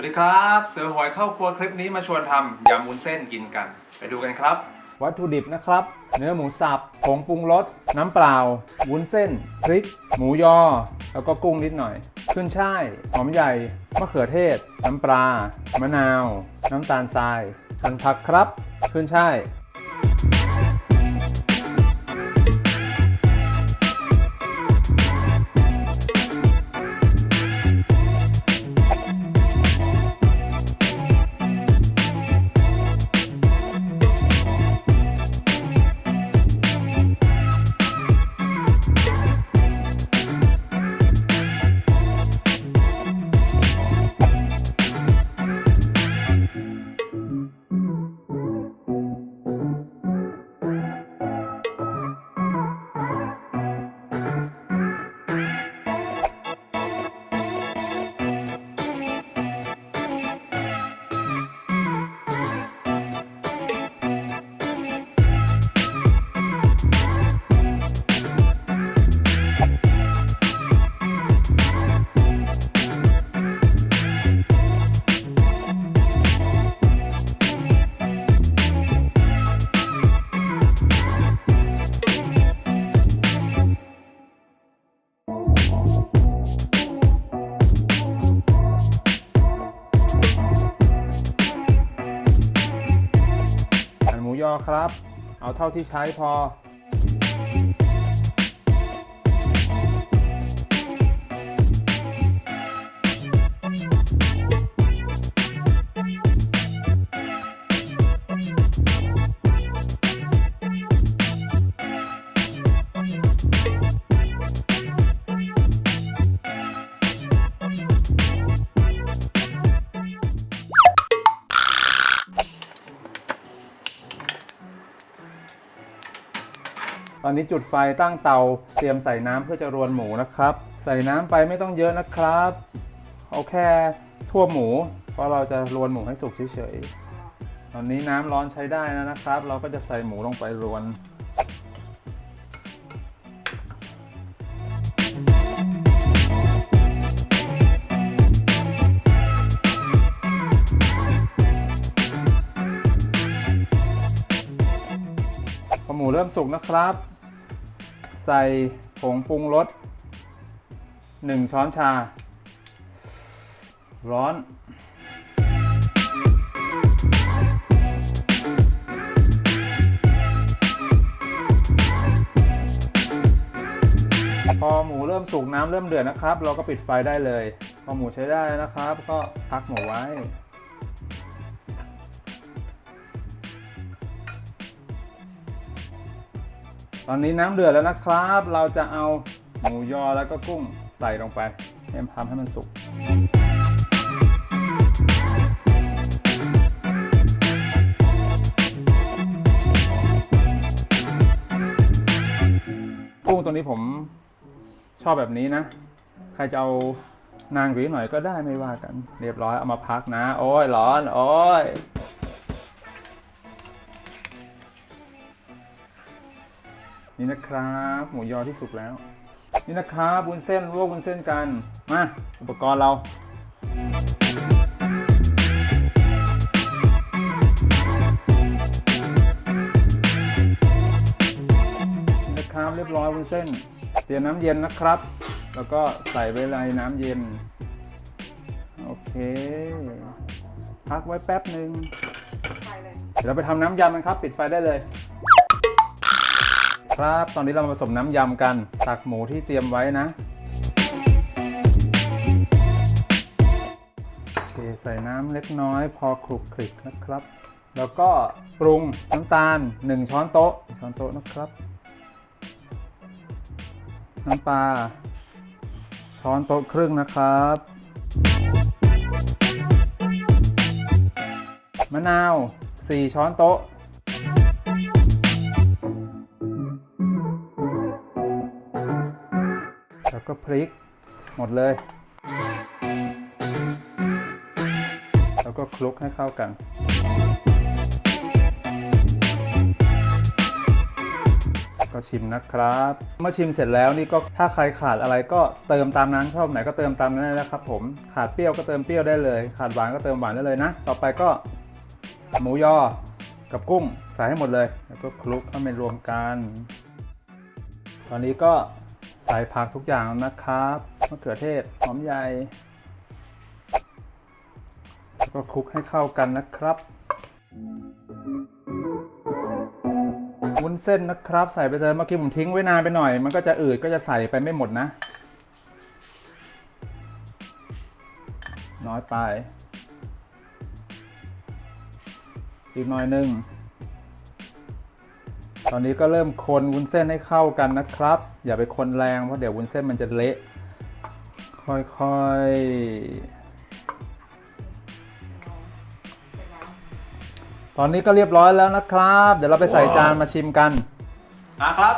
วัสดีครับ เสือหอยเข้าครัวคลิปนี้มาชวนทำยำวุ้นเส้นกินกัน ไปดูกันครับ วัตถุดิบนะครับ เนื้อหมูสับผงปรุงรสน้ำเปล่า วุ้นเส้นพริก หมูยอ แล้วก็กุ้งนิดหน่อย ขึ้นช่าย หอมใหญ่ มะเขือเทศ น้ำปลา มะนาว น้ำตาลทรายหั่นผักครับ ขึ้นช่าย ยอครับ เอาเท่าที่ใช้พอ อนนี้จุดไฟตั้งเตาเตรียมใส่น้ำเพื่อจะรวนหมูนะครับ ใส่น้ำไปไม่ต้องเยอะนะครับเอาแค่ทั่วหมู เพราะเราจะรวนหมูให้สุกเฉยๆตอนนี้น้ำร้อนใช้ได้แล้วนะครับ เราก็จะใส่หมูลงไปรวนพอหมูเริ่มสุกนะครับ ใส่ผงปรุงรส1 ช้อนชา ร้อนพอหมูเริ่มสุกน้ำเริ่มเดือดนะครับ เราก็ปิดไฟได้เลย พอหมูใช้ได้นะครับ ก็พักหมูไว้ ตอนนี้น้ำเดือดแล้วนะครับ เราจะเอาหมูยอแล้วก็กุ้งใส่ลงไปให้ทำให้มันสุกกุ้งตัวนี้ผมชอบแบบนี้นะ ใครจะเอานางหรือหน่อยก็ได้ไม่ว่ากัน เรียบร้อยเอามาพักนะ โอ้ยร้อน โอ้ย นี่นะครับ หมูยอที่สุกแล้ว นี่นะครับวุ้นเส้นลวกวุ้นเส้นกัน มา อุปกรณ์เรานี่นะครับเรียบร้อยวุ้นเส้น เตรียมน้ำเย็นนะครับ แล้วก็ใส่ไว้ในน้ำเย็น โอเค พักไว้แป๊บหนึ่งเดี๋ยวเราไปทำน้ำยำกันครับ ปิดไฟได้เลย ครับ ตอนนี้เรามาผสมน้ำยำกัน ตักหมูที่เตรียมไว้นะ โอเค ใส่น้ำเล็กน้อยพอคลุกคลิกนะครับ แล้วก็ปรุงน้ำตาล 1 ช้อนโต๊ะ ช้อนโต๊ะนะครับ น้ำปลา ช้อนโต๊ะครึ่งนะครับมะนาว 4 ช้อนโต๊ะ ก็พริกหมดเลย แล้วก็คลุกให้เข้ากัน ก็ชิมนะครับ เมื่อชิมเสร็จแล้วนี่ก็ถ้าใครขาดอะไรก็เติมตามนั้นชอบไหนก็เติมตามนั้นได้แล้วครับผมขาดเปรี้ยวก็เติมเปรี้ยวได้เลย ขาดหวานก็เติมหวานได้เลยนะ ต่อไปก็หมูยอกับกุ้งใส่ให้หมดเลย แล้วก็คลุกให้มันรวมกัน ตอนนี้ก็ ใส่ผักทุกอย่างนะครับมะเขือเทศหอมใหญ่แล้วก็คลุกให้เข้ากันนะครับวุ้นเส้นนะครับ ใส่ไปเลยเมื่อกี้ผมทิ้งไว้นานไปหน่อย มันก็จะอืดก็จะใส่ไปไม่หมดนะ น้อยไป อีกหน่อยหนึง ตอนนี้ก็เริ่มคนวุ้นเส้นให้เข้ากันนะครับ อย่าไปคนแรงเพราะเดี๋ยววุ้นเส้นมันจะเละ ค่อยๆ ตอนนี้ก็เรียบร้อยแล้วนะครับ เดี๋ยวเราไปใส่จานมาชิมกันมาครับ